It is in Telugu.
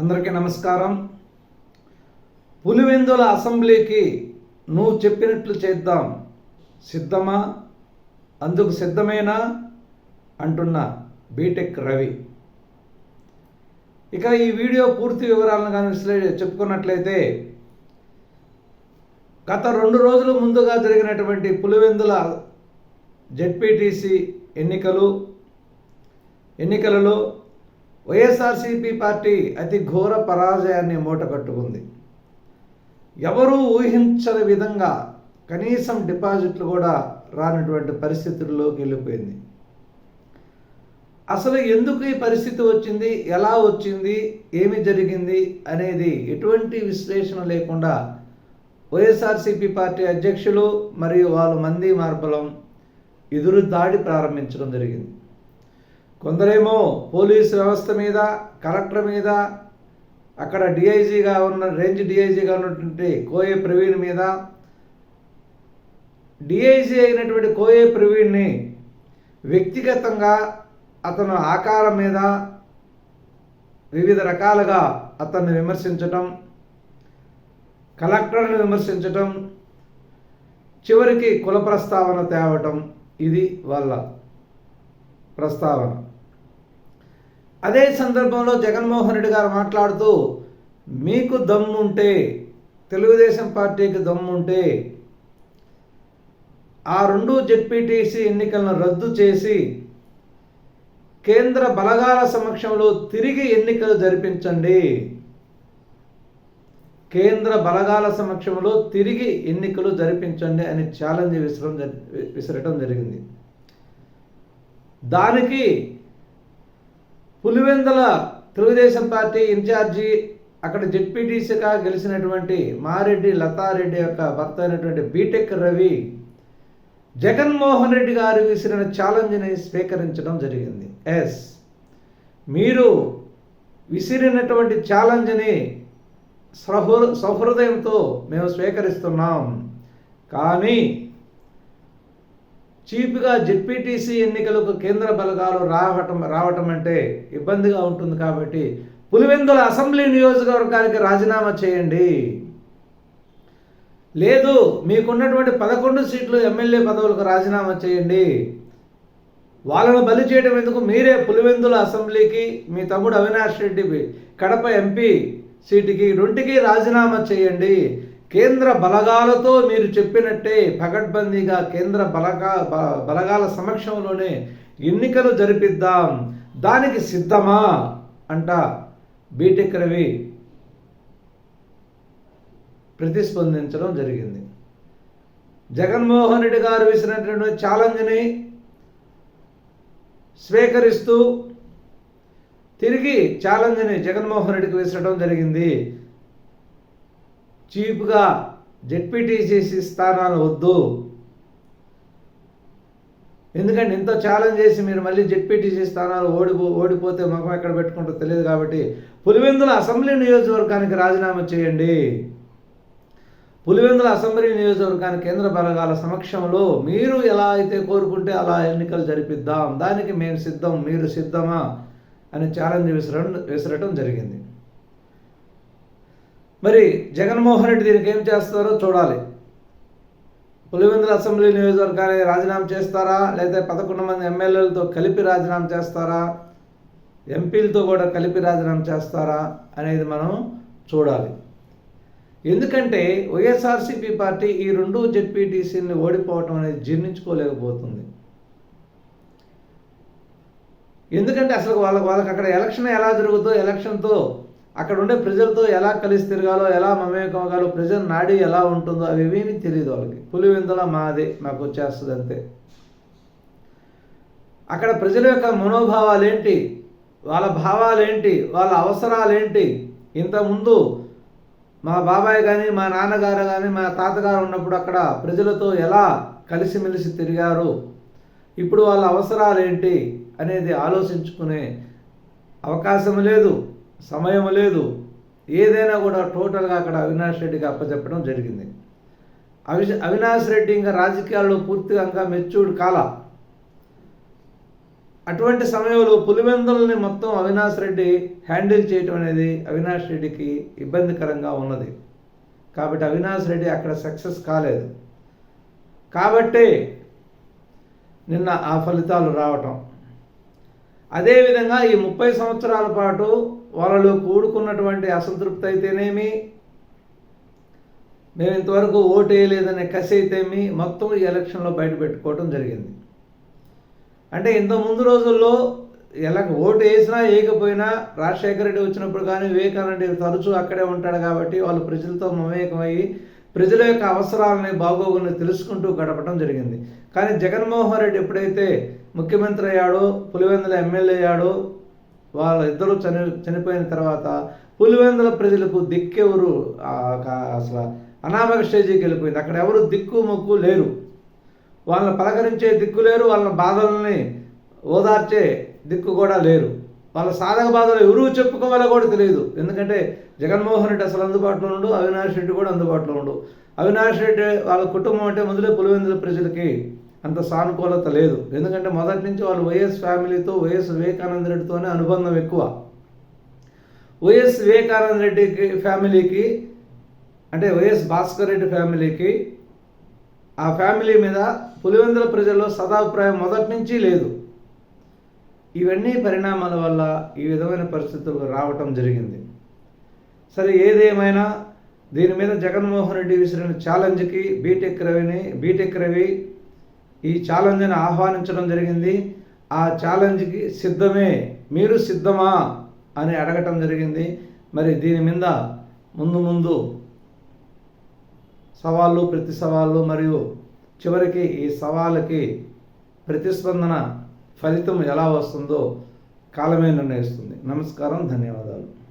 అందరికీ నమస్కారం. పులివెందుల అసెంబ్లీకి నువ్వు చెప్పినట్లు చేద్దాం. సిద్ధమా? అందుకు సిద్ధమేనా? అంటున్న బీటెక్ రవి. ఇక ఈ వీడియో పూర్తి వివరాలను కానీ విశ్లే చెప్పుకున్నట్లయితే గత రెండు రోజుల ముందుగా జరిగినటువంటి పులివెందుల జెడ్పీటీసీ ఎన్నికలు ఎన్నికలలో వైఎస్ఆర్సీపీ పార్టీ అతి ఘోర పరాజయాన్ని మూటకట్టుకుంది ఎవరూ ఊహించని విధంగా కనీసం డిపాజిట్లు కూడా రానటువంటి పరిస్థితుల్లోకి వెళ్ళిపోయింది. అసలు ఎందుకు ఈ పరిస్థితి వచ్చింది? ఎలా వచ్చింది? ఏమి జరిగింది? అనేది ఎటువంటి విశ్లేషణ లేకుండా వైఎస్ఆర్సీపీ పార్టీ అధ్యక్షులు మరియు వాళ్ళ మంది మార్బలం ఎదురు దాడి ప్రారంభించడం జరిగింది. కొందరేమో పోలీస్ వ్యవస్థ మీద కలెక్టర్ మీద అక్కడ డిఐజీగా ఉన్న రేంజ్ డిఐజీగా ఉన్నటువంటి కోయే ప్రవీణ్ మీద డిఐజీ అయినటువంటి కోయే ప్రవీణ్ని వ్యక్తిగతంగా అతను ఆకారం మీద వివిధ రకాలుగా అతన్ని విమర్శించటం కలెక్టర్ని విమర్శించటం చివరికి కుల ప్రస్తావన తేవటం ఇది వాళ్ళ ప్రస్తావన. అదే సందర్భంలో జగన్మోహన్ రెడ్డి గారు మాట్లాడుతూ మీకు దమ్ముంటే తెలుగుదేశం పార్టీకి దమ్ముంటే ఆ రెండు జెడ్పీటీసీ ఎన్నికలను రద్దు చేసి కేంద్ర బలగాల సమక్షంలో తిరిగి ఎన్నికలు జరిపించండి. కేంద్ర బలగాల సమక్షంలో తిరిగి ఎన్నికలు జరిపించండి అని ఛాలెంజ్ విసరం జరి- విసరటం జరిగింది. దానికి పులివెందల తెలుగుదేశం పార్టీ ఇన్ఛార్జి అక్కడ జెడ్పీటీసీగా గెలిచినటువంటి మారెడ్డి లతారెడ్డి యొక్క భర్త అయినటువంటి బీటెక్ రవి జగన్మోహన్ రెడ్డి గారు విసిరిన ఛాలెంజ్ని స్వీకరించడం జరిగింది. ఎస్. మీరు విసిరినటువంటి ఛాలెంజ్ని సహృ సహృదయంతో మేము స్వీకరిస్తున్నాం. కానీ చీప్గా జెడ్పీటీసీ ఎన్నికలకు కేంద్ర బలగాలు రావటం రావటం అంటే ఇబ్బందిగా ఉంటుంది కాబట్టి పులివెందుల అసెంబ్లీ నియోజకవర్గానికి రాజీనామా చేయండి. లేదు మీకున్నటువంటి పదకొండు సీట్లు ఎమ్మెల్యే పదవులకు రాజీనామా చేయండి. వాళ్ళను బలి చేయడం ఎందుకు? మీరే పులివెందుల అసెంబ్లీకి మీ తమ్ముడు అవినాష్ రెడ్డి కడప ఎంపీ సీటుకి రెండుకి రాజీనామా చేయండి. కేంద్ర బలగాలతో మీరు చెప్పినట్టే పకడ్బందీగా కేంద్ర బలగా బలగాల సమక్షంలోనే ఎన్నికలు జరిపిద్దాం. దానికి సిద్ధమా? అంట బీటెక్ రవి ప్రతిస్పందించడం జరిగింది. జగన్మోహన్ రెడ్డి గారు వేసినటువంటి ఛాలెంజ్ని స్వీకరిస్తూ తిరిగి ఛాలెంజ్ని జగన్మోహన్ రెడ్డికి విసరడం జరిగింది. చీప్గా జెడ్పీటీసీసీ స్థానాలు వద్దు. ఎందుకంటే ఇంత ఛాలెంజ్ చేసి మీరు మళ్ళీ జెడ్పీటీసీ స్థానాలు ఓడిపో ఓడిపోతే ముఖం ఎక్కడ పెట్టుకుంటో తెలియదు కాబట్టి పులివెందుల అసెంబ్లీ నియోజకవర్గానికి రాజీనామా చేయండి. పులివెందుల అసెంబ్లీ నియోజకవర్గానికి కేంద్ర బలగాల సమక్షంలో మీరు ఎలా అయితే కోరుకుంటే అలా ఎన్నికలు జరిపిద్దాం. దానికి మేము సిద్ధం మీరు సిద్ధమా అని ఛాలెంజ్ విసరడం విసరటం జరిగింది. మరి జగన్మోహన్ రెడ్డి దీనికి ఏం చేస్తారో చూడాలి. పులివెందుల అసెంబ్లీ నియోజకవర్గాన్ని రాజీనామా చేస్తారా? లేదా పదకొండు మంది ఎమ్మెల్యేలతో కలిపి రాజీనామా చేస్తారా? ఎంపీలతో కూడా కలిపి రాజీనామా చేస్తారా అనేది మనం చూడాలి. ఎందుకంటే వైఎస్ఆర్సీపీ పార్టీ ఈ రెండు జెడ్పీటీసీని ఓడిపోవటం అనేది జీర్ణించుకోలేకపోతుంది. ఎందుకంటే అసలు వాళ్ళకి వాళ్ళకి అక్కడ ఎలక్షన్ ఎలా జరుగుతుందో ఎలక్షన్తో అక్కడ ఉండే ప్రజలతో ఎలా కలిసి తిరగాలో ఎలా మమేకమగాలో ప్రజల నాడి ఎలా ఉంటుందో అవి ఏమీ తెలియదు వాళ్ళకి. పులివెందుల మాదే మాకు వచ్చేస్తుంది అంతే. అక్కడ ప్రజల యొక్క మనోభావాలు ఏంటి వాళ్ళ భావాలు ఏంటి వాళ్ళ అవసరాలు ఏంటి ఇంతకుముందు మా బాబాయ్ కానీ మా నాన్నగారు కానీ మా తాతగారు ఉన్నప్పుడు అక్కడ ప్రజలతో ఎలా కలిసిమెలిసి తిరిగారు? ఇప్పుడు వాళ్ళ అవసరాలు ఏంటి అనేది ఆలోచించుకునే అవకాశం లేదు. సమయం లేదు. ఏదైనా కూడా టోటల్గా అక్కడ అవినాష్ రెడ్డికి అప్పచెప్పడం జరిగింది. అవి అవినాష్ రెడ్డి ఇంకా రాజకీయాల్లో పూర్తిగా ఇంకా మెచ్యూర్డ్ కాల. అటువంటి సమయంలో పులివెందులని మొత్తం అవినాష్ రెడ్డి హ్యాండిల్ చేయటం అనేది అవినాష్ రెడ్డికి ఇబ్బందికరంగా ఉన్నది. కాబట్టి అవినాష్ రెడ్డి అక్కడ సక్సెస్ కాలేదు. కాబట్టే నిన్న ఆ ఫలితాలు రావటం. అదేవిధంగా ఈ ముప్పై సంవత్సరాల పాటు వాళ్ళలో కూడుకున్నటువంటి అసంతృప్తి అయితేనేమి? మేము ఇంతవరకు ఓటు వేయలేదనే కసి అయితేమి? మొత్తం ఈ ఎలక్షన్లో బయట పెట్టుకోవడం జరిగింది. అంటే ఇంత ముందు రోజుల్లో ఎలా ఓటు వేసినా వేయకపోయినా రాజశేఖర రెడ్డి వచ్చినప్పుడు కానీ వివేకానంద తరచూ అక్కడే ఉంటాడు కాబట్టి వాళ్ళు ప్రజలతో మమేకమయ్యి ప్రజల యొక్క అవసరాలని బాగోగుల్ని తెలుసుకుంటూ గడపడం జరిగింది. కానీ జగన్మోహన్ రెడ్డి ఎప్పుడైతే ముఖ్యమంత్రి అయ్యాడో పులివెందుల ఎమ్మెల్యే అయ్యాడో వాళ్ళ ఇద్దరు చని చనిపోయిన తర్వాత పులివెందుల ప్రజలకు దిక్కెవరు అసలు అనామక స్టేజీకి వెళ్ళిపోయింది. అక్కడ ఎవరు దిక్కు మొక్కు లేరు. వాళ్ళని పలకరించే దిక్కు లేరు వాళ్ళ బాధల్ని ఓదార్చే దిక్కు కూడా లేరు. వాళ్ళ సాధక బాధలు ఎవరు చెప్పుకోవాలో కూడా తెలియదు. ఎందుకంటే జగన్మోహన్ రెడ్డి అసలు అందుబాటులో ఉండు అవినాష్ రెడ్డి కూడా అందుబాటులో ఉండు అవినాష్ రెడ్డి వాళ్ళ కుటుంబం అంటే మొదలే పులివెందుల ప్రజలకి అంత సానుకూలత లేదు. ఎందుకంటే మొదటి నుంచి వాళ్ళు వైఎస్ ఫ్యామిలీతో వైఎస్ వివేకానంద రెడ్డితోనే అనుబంధం ఎక్కువ. వైఎస్ వివేకానంద రెడ్డికి ఫ్యామిలీకి అంటే వైఎస్ భాస్కర్ రెడ్డి ఫ్యామిలీకి ఆ ఫ్యామిలీ మీద పులివెందుల ప్రజల్లో సదాభిప్రాయం మొదటి నుంచి లేదు. ఇవన్నీ పరిణామాల వల్ల ఈ విధమైన పరిస్థితులు రావటం జరిగింది. సరే ఏదేమైనా దీని మీద జగన్మోహన్ రెడ్డి విసిరిన ఛాలెంజ్కి బీటెక్ రవిని బీటెక్ రవి ఈ ఛాలెంజ్ని ఆహ్వానించడం జరిగింది. ఆ ఛాలెంజ్కి సిద్ధమే మీరు సిద్ధమా అని అడగటం జరిగింది. మరి దీని మీద ముందు ముందు సవాళ్ళు ప్రతి సవాళ్ళు మరియు చివరికి ఈ సవాళ్ళకి ప్రతిస్పందన ఫలితం ఎలా వస్తుందో కాలమే నిర్ణయిస్తుంది. నమస్కారం ధన్యవాదాలు.